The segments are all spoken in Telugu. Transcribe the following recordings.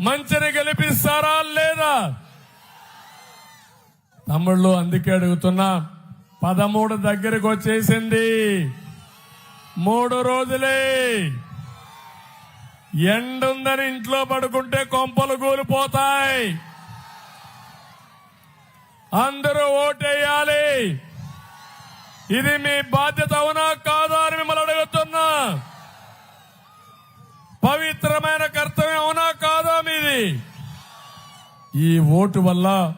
మంచిని గెలిపిస్తారా లేదా? తమ్ముళ్ళు అందుకే అడుగుతున్నా పదమూడు దగ్గరకు వచ్చేసింది. మూడు రోజులే. ఎండుందని ఇంట్లో పడుకుంటే కొంపలు కూలిపోతాయి. అందరూ ఓటేయాలి. ఇది మీ బాధ్యత అవునా కాదా అని మిమ్మల్ని అడుగుతున్నా పవిత్రమైన కర్తవ్యం అవునా కాదా మీది ఈ ఓటు వల్ల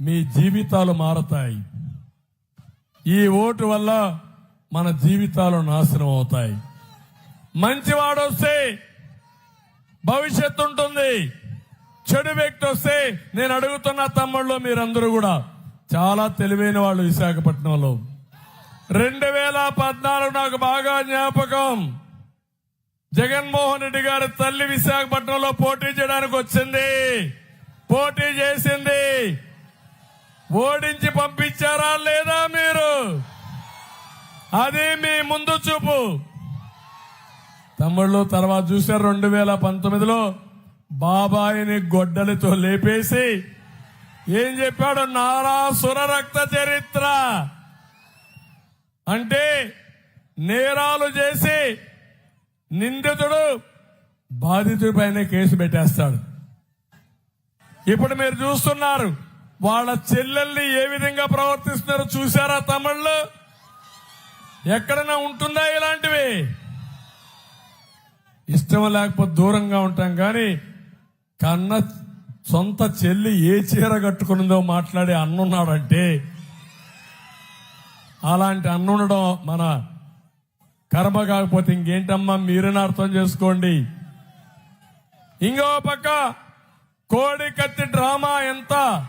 మీ జీవితాలు మారతాయి. ఈ ఓటు వల్ల మన జీవితాలు నాశనం అవుతాయి. మంచివాడు వస్తే భవిష్యత్తు ఉంటుంది. చెడు వ్యక్తి వస్తే నేను అడుగుతున్న తమ్ముళ్ళు మీరందరూ కూడా చాలా తెలివైన వాళ్ళు విశాఖపట్నంలో. రెండు వేల పద్నాలుగు నాకు బాగా జ్ఞాపకం. జగన్మోహన్ రెడ్డి గారి తల్లి విశాఖపట్నంలో పోటీ చేయడానికి వచ్చింది. పోటీ చేసింది. ఓడించి పంపించారా లేదా మీరు? అది మీ ముందు చూపు. తమ్ముళ్ళు తర్వాత చూశారు రెండు వేల పంతొమ్మిదిలో బాబాయిని గొడ్డలితో లేపేసి ఏం చెప్పాడు? నారాసుర రక్త చరిత్ర. అంటే నేరాలు చేసి నిందితుడు బాధితుడి పైన కేసు పెట్టేస్తాడు. ఇప్పుడు మీరు చూస్తున్నారు వాళ్ళ చెల్లెల్ని ఏ విధంగా ప్రవర్తిస్తున్నారో చూసారా తమిళ్ళు ఎక్కడైనా ఉంటుందా ఇలాంటివి? ఇష్టం లేకపోతే దూరంగా ఉంటాం కానీ కన్న సొంత చెల్లి ఏ చీర కట్టుకున్నదో మాట్లాడే అన్నున్నాడంటే అలాంటి అన్నుండడం మన కర్మ కాకపోతే ఇంకేంటమ్మా? మీరని అర్థం చేసుకోండి. ఇంకో పక్క కోడి కత్తి డ్రామా ఎంత?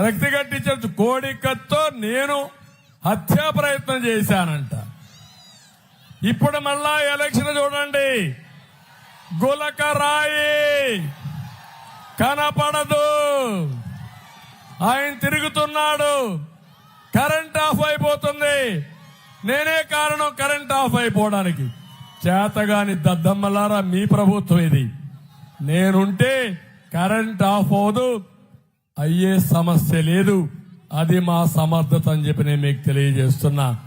రక్తి కట్టించచ్చు కోడి కత్తో నేను హత్యా ప్రయత్నం చేశానంట. ఇప్పుడు మళ్ళా ఎలక్షన్ చూడండి. గులక రాయి కనపడదు. ఆయన తిరుగుతున్నాడు. కరెంట్ ఆఫ్ అయిపోతుంది. నేనే కారణం కరెంట్ ఆఫ్ అయిపోవడానికి. చేతగాని దద్దమ్మలారా మీ ప్రభుత్వం ఇది. నేనుంటే కరెంట్ ఆఫ్ అవదు అయ్యే సమస్య లేదు. అది మా సమర్థత అని చెప్పి నేను మీకు తెలియజేస్తున్నా.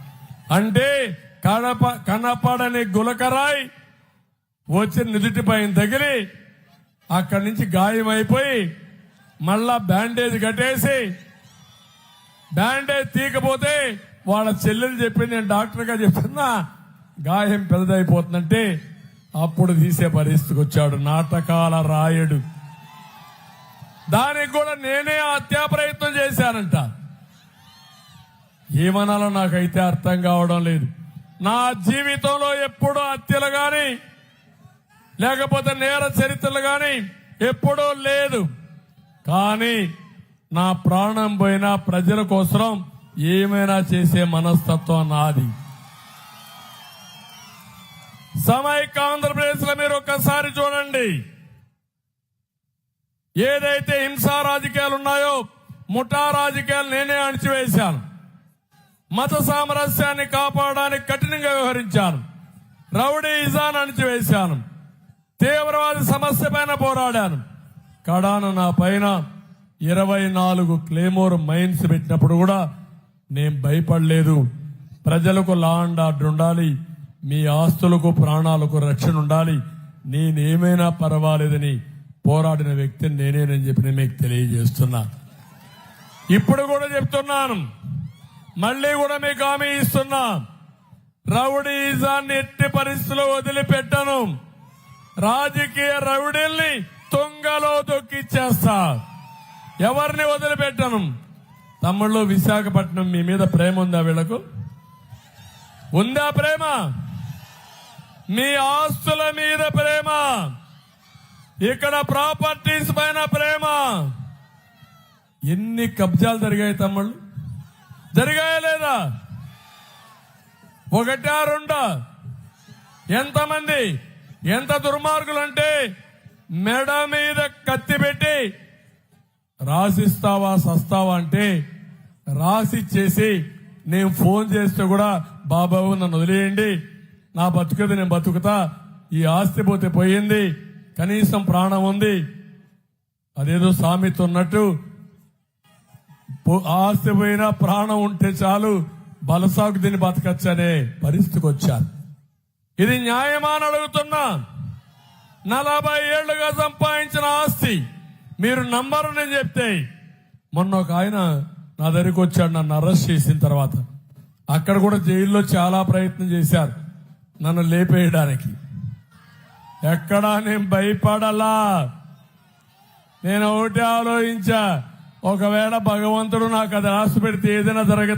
అంటే కడప కనపడని గులకరాయి వచ్చి నిదుటి పైన తగిలి అక్కడి నుంచి గాయం అయిపోయి మళ్ళా బ్యాండేజ్ కట్టేసి బ్యాండేజ్ తీయకపోతే వాళ్ళ చెల్లెలు చెప్పింది నేను డాక్టర్గా చెప్తున్నా గాయం పెద్దదైపోతుందంటే అప్పుడు తీసే పరిస్థితికి వచ్చాడు నాటకాల రాయడు. దానికి కూడా నేనే హత్యా ప్రయత్నం చేశానంట. ఏమనాలో నాకైతే అర్థం కావడం లేదు. నా జీవితంలో ఎప్పుడూ హత్యలు గాని లేకపోతే నేర చరిత్రలు గాని ఎప్పుడూ లేదు. కానీ నా ప్రాణం పోయినా ప్రజల కోసం ఏమైనా చేసే మనస్తత్వం నాది. సమైక్య ఆంధ్రప్రదేశ్లో మీరు ఒక్కసారి చూడండి. ఏదైతే హింసా రాజకీయాలు ఉన్నాయో ముఠా రాజకీయాలు నేనే అణిచివేశాను. మత సామరస్యాన్ని కాపాడడానికి కఠినంగా వ్యవహరించాను. రౌడీ ఇజాన్ అణిచివేశాను. తీవ్రవాద సమస్య పైన పోరాడాను. కడాను నా పైన ఇరవై నాలుగు క్లేమోర్ మైన్స్ పెట్టినప్పుడు కూడా నేను భయపడలేదు. ప్రజలకు లా అండ్ ఆర్డర్ ఉండాలి. మీ ఆస్తులకు ప్రాణాలకు రక్షణ ఉండాలి. నేనేమైనా పర్వాలేదని పోరాడిన వ్యక్తిని నేనేనని చెప్పి నేను మీకు తెలియజేస్తున్నా. ఇప్పుడు కూడా చెప్తున్నాను. మళ్ళీ కూడా మీకు హామీ ఇస్తున్నా. రౌడీజాన్ని ఎట్టి పరిస్థితుల్లో వదిలిపెట్టను. రాజకీయ రౌడీల్ని తుంగలో దొక్కిచ్చేస్తా ఎవరిని వదిలిపెట్టను? తమ్ముళ్ళు విశాఖపట్నం మీ మీద ప్రేమ ఉందా వీళ్ళకు? ఉందా ప్రేమ? మీ ఆస్తుల మీద ప్రేమ. ఇక్కడ ప్రాపర్టీస్ పైన ప్రేమ. ఎన్ని కబ్జాలు జరిగాయి తమ్ముళ్ళు? జరిగాయా లేదా? ఒకటా రెండా? ఎంతమంది? ఎంత దుర్మార్గులు అంటే మెడ మీద కత్తి పెట్టి రాసిస్తావా సస్తావా అంటే రాసిచ్చేసి నేను ఫోన్ చేస్తే కూడా బాబాబు నన్ను వదిలేయండి. నా బతుకది నేను బతుకుతా. ఈ ఆస్తి పోతే పోయింది. కనీసం ప్రాణం ఉంది. అదేదో సామెత ఉన్నట్టు పో- ఆస్తి పోయినా ప్రాణం ఉంటే చాలు. బలసాగు దీన్ని బతకచ్చనే పరిస్థితికి వచ్చారు ఇది న్యాయమా అని అడుగుతున్నా. నలభై ఏళ్ళుగా సంపాదించిన ఆస్తి. మీరు నంబరు నేను చెప్తే. మొన్న ఒక ఆయన నా దగ్గరికి వచ్చాడు నన్ను అరెస్ట్ చేసిన తర్వాత. అక్కడ కూడా జైల్లో చాలా ప్రయత్నం చేశారు నన్ను లేపేయడానికి. ఎక్కడా నేను భయపడలా. నేను ఒకటి ఆలోచించా ఒకవేళ భగవంతుడు నాకు అది రాసి పెడితే ఏదైనా జరగదు